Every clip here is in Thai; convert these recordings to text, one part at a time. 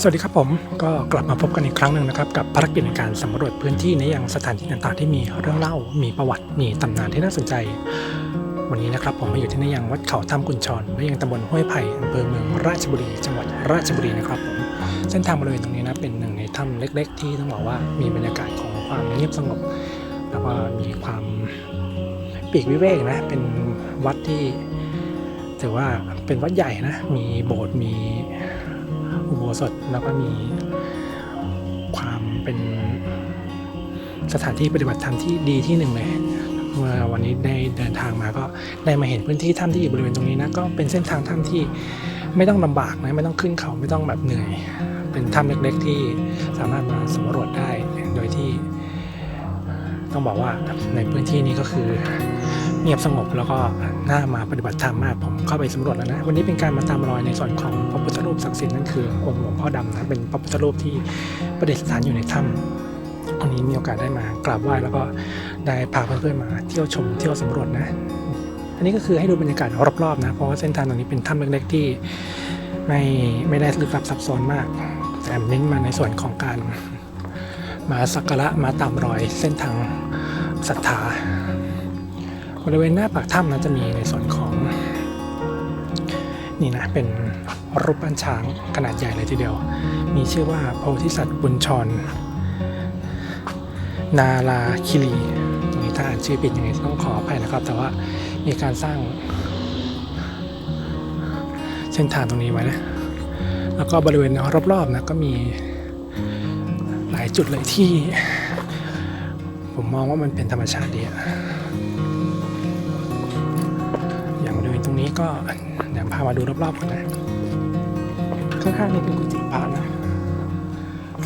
สวัสดีครับผมก็กลับมาพบกันอีกครั้งหนึ่งนะครับ กับภารกิจในการสำรวจพื้นที่ในยังสถานที่ต่างๆที่มีเรื่องเล่า มีประวัติ มีตำนานที่น่าสนใจ วันนี้นะครับผมมาอยู่ที่ในยังวัดเขาถ้ำกุญชรและยังตำบลห้วยไผ่อำเภอเมืองราชบุรี จังหวัดราชบุรีนะครับผมเส้นทางบริเวณตรงนี้นะเป็นหนึ่งในถ้ำเล็ก ๆ ที่ต้องบอกว่ามีบรรยากาศของความเงียบสงบแล้วก็มีความปีกวิเวกนะเป็นวัดที่ถือว่าเป็นวัดใหญ่นะมีโบสถ์มี อุโบสถแล้วก็มีความเป็นสถานที่ปฏิบัติธรรมที่ดีที่หนึ่งเลยเมื่อวันนี้ได้เดินทางมาก็ได้มาเห็นพื้นที่ถ้ำที่อยู่บริเวณตรงนี้นะก็เป็นเส้นทางถ้ำที่ไม่ต้องลำบากนะไม่ต้องขึ้นเขาไม่ต้องแบบเหนื่อย เป็นถ้ำเล็กๆที่สามารถมาสำรวจได้โดยที่ ต้องบอกว่าในพื้นที่นี้ก็คือ เงียบสงบแล้วก็น่ามาปฏิบัติธรรมมากผมเข้าไปสำรวจแล้วนะ วันนี้เป็นการมาตามรอยในส่วนของพระพุทธรูปศักดิ์สิทธิ์นั่นคือองค์หลวงพ่อดำนะเป็นพระพุทธรูปที่ประดิษฐานอยู่ในถ้ำวันนี้มีโอกาสได้มากราบไหว้แล้วก็ได้พาเพื่อนๆมาเที่ยวชมเที่ยวสำรวจนะ อันนี้ก็คือให้ดูบรรยากาศรอบๆนะเพราะว่าเส้นทางตรงนี้เป็นถ้ำเล็กๆที่ไม่ไม่ได้ลึกลับซับซ้อนมาก แต่เน้นมาในส่วนของการมาสักการะมาตามรอยเส้นทางศรัทธา บริเวณหน้าปากถ้ำนั้นจะมีในส่วนของ นี่นะ เป็นรูปปั้นช้างขนาดใหญ่เลยทีเดียว มีชื่อว่าโพธิสัตว์บุญชร นาลาคิรีตรงนี้ถ้าอ่านชื่อผิดยังไงต้องขออภัยนะครับ แต่ว่ามีการสร้างเส้นทางตรงนี้ไว้นะ แล้วก็บริเวณรอบๆนะก็มีหลายจุดเลยที่ ผมมองว่ามันเป็นธรรมชาติดีอะ นี้ก็เดี๋ยวพามาดูรอบๆกันนะข้างๆนี่เป็นกุฏิพระนะ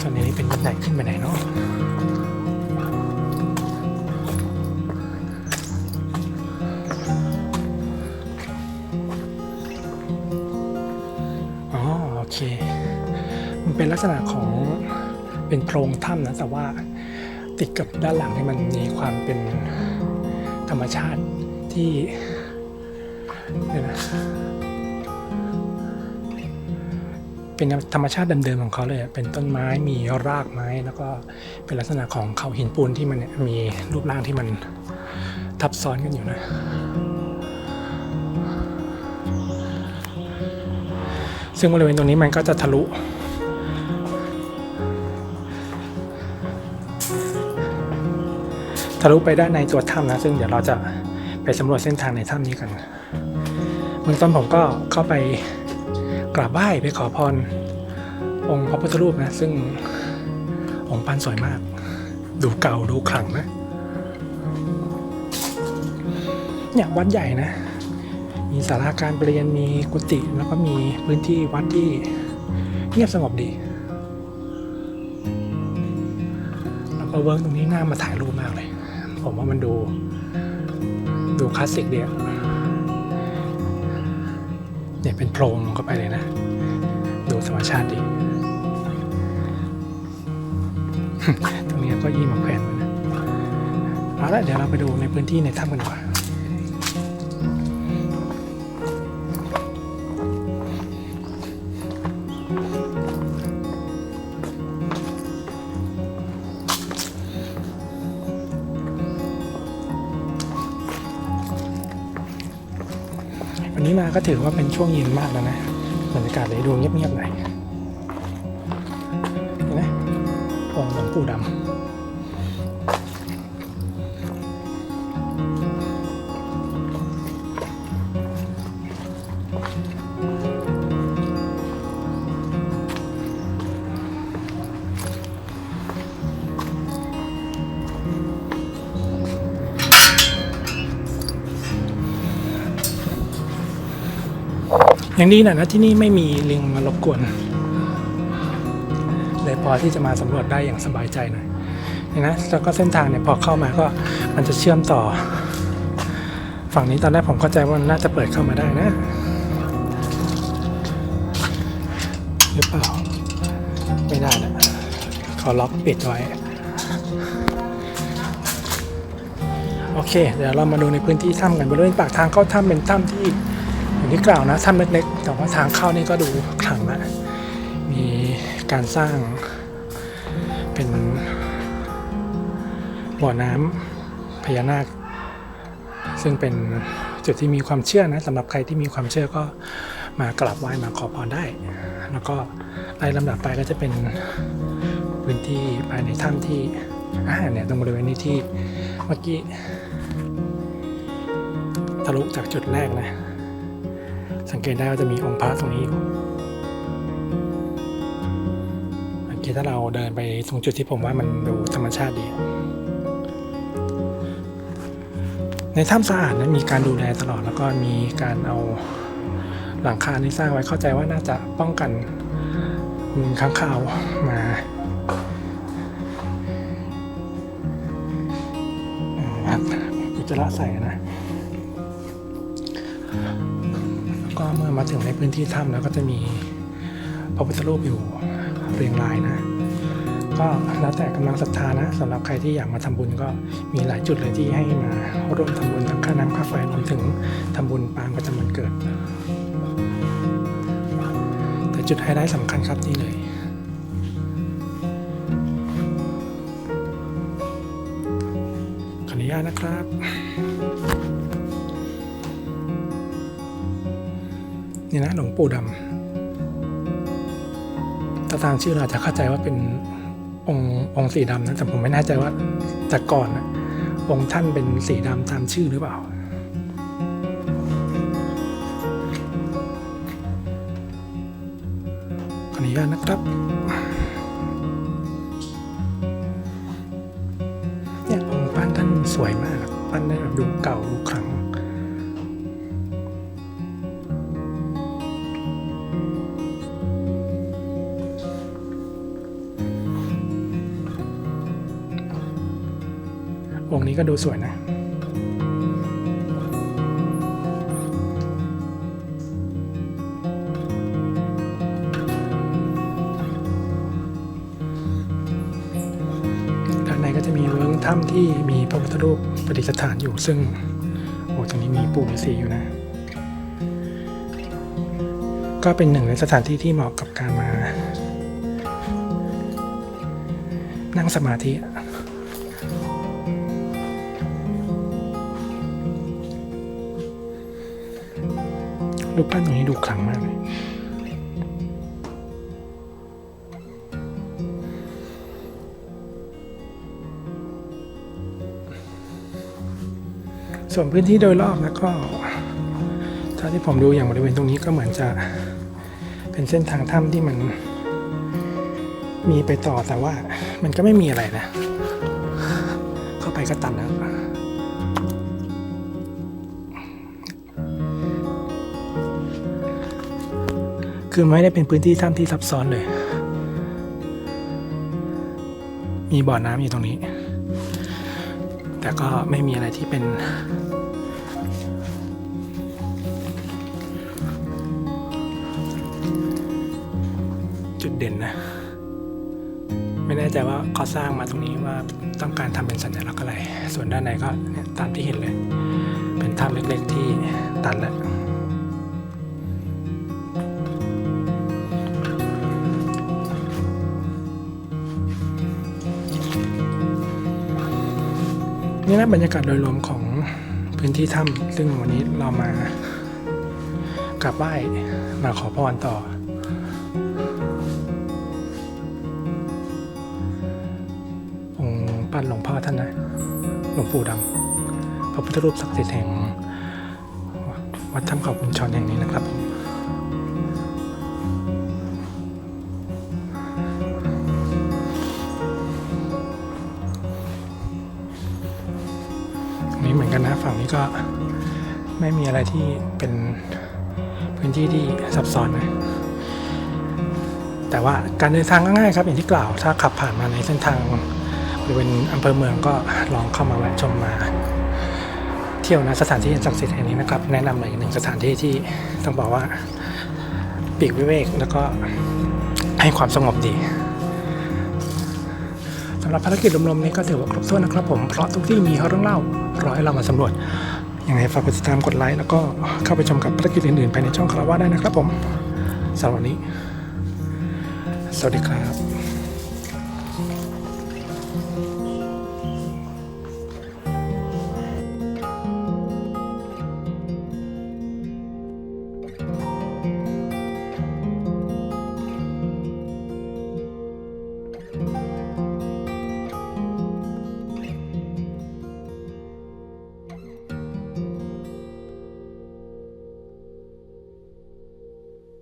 ส่วนนี้เป็นบันไดขึ้นไปไหนเนาะอ๋อโอเค มันเป็นลักษณะของเป็นโพรงถ้ำนะ แต่ว่าติดกับด้านหลังนี่มันมีความเป็นธรรมชาติที่ เดี๋ยวนะ เป็นธรรมชาติเดิมๆของเขาเลยเป็นต้นไม้มีรากไม้แล้วก็เป็นลักษณะของเขาหินปูนที่มันมีรูปร่างที่มันทับซ้อนกันอยู่นะซึ่งบริเวณตรงนี้มันก็จะทะลุ ทะลุไปด้านในตัวถ้ำนะ ซึ่งเดี๋ยวเราจะไปสำรวจเส้นทางในถ้ำนี้กัน เบื้องต้นผมก็เข้าไปกราบไหว้ไปขอพร องค์พระพุทธรูปนะ ซึ่งองค์ปั้นสวยมาก ดูเก่าดูขลังนะเนี่ยวัดใหญ่นะ มีศาลาการประเรียนมีกุฏิแล้วก็มีพื้นที่วัดที่เงียบสงบดี แล้วก็เวิร์กตรงนี้น่ามาถ่ายรูปมากเลย ผมว่ามันดู ดูคลาสสิกเดีอะ เนี่ยเป็นโพรงเข้าไปเลยนะ ดูธรรมชาติดี ตรงนี้ก็ยี่มาแขวนไว้นะเอาละเดี๋ยวเราไปดูในพื้นที่ในถ้ำกันดีกว่า วันนี้มาก็ถือว่าเป็นช่วงเย็นมากแล้วนะบรรยากาศเลยดูเงียบๆหน่อยเห็นไหมองหลวงปู่ดำ อย่างดีหน่อยนะที่นี่ไม่มีลิงมารบกวนเลยพอที่จะมาสำรวจได้อย่างสบายใจหน่อยเนี่ยนะแล้วก็เส้นทางเนี่ยพอเข้ามาก็มันจะเชื่อมต่อ ฝั่งนี้ตอนแรกผมเข้าใจว่ามันน่าจะเปิดเข้ามาได้นะหรือเปล่าไม่ได้นะเขาล็อกปิดไว้ โอเค เดี๋ยวเรามาดูในพื้นที่ถ้ำกันบริเวณปากทางเข้าถ้ำเป็นถ้ำที่ ที่กล่าวนะถ้ำเล็กๆแต่ว่าทางเข้านี่ก็ดูขลังนะมีการสร้างเป็นบ่อน้ำพญานาค ซึ่งเป็นจุดที่มีความเชื่อนะสำหรับใครที่มีความเชื่อก็มากราบไหว้มาขอพรได้ แล้วก็ไล่ลำดับไปก็จะเป็นพื้นที่ภายในถ้ำที่อ่าเนี่ยตรงบริเวณนี้ที่เมื่อกี้ทะลุจากจุดแรกนะ สังเกตได้ว่าจะมีองค์พระตรงนี้อยู่เมื่อกี้ถ้าเราเดินไปตรงจุดที่ผมว่ามันดูธรรมชาติดี ในถ้ำสะอาดนะมีการดูแลตลอดแล้วก็มีการเอาหลังคาที่สร้างไว้เข้าใจว่าน่าจะป้องกันมูค้างคาวมาอุจจาระใส่นะ เมื่อมาถึงในพื้นที่ถ้ำแล้วก็จะมีพระพุทธรูปอยู่เรียงรายนะ ก็แล้วแต่กำลังศรัทธานะสำหรับใครที่อยากมาทำบุญก็มีหลายจุดเลยที่ให้มาร่วมทำบุญทั้งค่าน้ำค่าไฟรวมถึงทำบุญปางประจำวันเกิด แต่จุดไฮไลท์สำคัญครับนี่เลยขออนุญาตนะครับ นี่นะหลวงปู่ดำถ้าตามชื่อเราอาจจะเข้าใจว่าเป็นองค์องค์สีดำนะแต่ผมไม่แน่ใจว่าแต่ก่อนนะองค์ท่านเป็นสีดำตามชื่อหรือเปล่าขออนุญาตนะครับเนี่ยองค์ปั้นท่านสวยมากปั้นได้แบบดูเก่าดูขลัง วงนี้ก็ดูสวยนะ ด้านในก็จะมีเวิ้งถ้ำที่มีพระพุทธรูปประดิษฐานอยู่ซึ่ง โอ้ตรงนี้มีปู่ฤาษีอยู่นะ ก็เป็นหนึ่งในสถานที่ที่เหมาะกับการมา นั่งสมาธิ รูปปั้นตรงนี้ดูขลังมากเลยส่วนพื้นที่โดยรอบนะก็เท่าที่ผมดูอย่างบริเวณตรงนี้ก็เหมือนจะเป็นเส้นทางถ้ำที่มันมีไปต่อแต่ว่ามันก็ไม่มีอะไรนะ เข้าไปก็ตันแล้ว คือไม่ได้เป็นพื้นที่ถ้ำที่ซับซ้อนเลย มีบ่อน้ำอยู่ตรงนี้ แต่ก็ไม่มีอะไรที่เป็นจุดเด่นนะ ไม่แน่ใจว่าเขาสร้างมาตรงนี้ว่าต้องการทำเป็นสัญลักษณ์อะไร ส่วนด้านในก็ตามที่เห็นเลย เป็นถ้ำเล็กๆที่ตันแล้ว นี่นะบรรยากาศโดยรวมของพื้นที่ถ้ำซึ่งวันนี้เรามากราบไหว้มาขอพรต่อ องค์ปั้นหลวงพ่อท่านนะ หลวงปู่ดำพระพุทธรูปศักดิ์สิทธิ์แห่งวัดถ้ำเขาคุณชรแห่งนี้นะครับผม ก็ไม่มีอะไรที่เป็นพื้นที่ที่ซับซ้อนนะแต่ว่าการเดินทางก็ง่ายครับอย่างที่กล่าว ถ้าขับผ่านมาในเส้นทางบริเวณอำเภอเมืองก็ลองเข้ามาแวะชมมา เที่ยวนะสถานที่ศักดิ์สิทธิ์แห่งนี้นะครับ แนะนำเลยอีกหนึ่งสถานที่ที่ต้องบอกว่าปีกวิเวกแล้วก็ให้ความสงบดี หรับภารกิจรวมๆนี้ก็ถือว่าครบถ้วนนะครับผม เพราะทุกที่มีเรื่องเล่ารอให้เรามาสำรวจ ยังไงฝากกดติดตามกดไลค์แล้วก็เข้าไปชมกับภารกิจอื่นๆภายในช่องคาราวาได้นะครับผมสำหรับวันนี้ สวัสดีครับ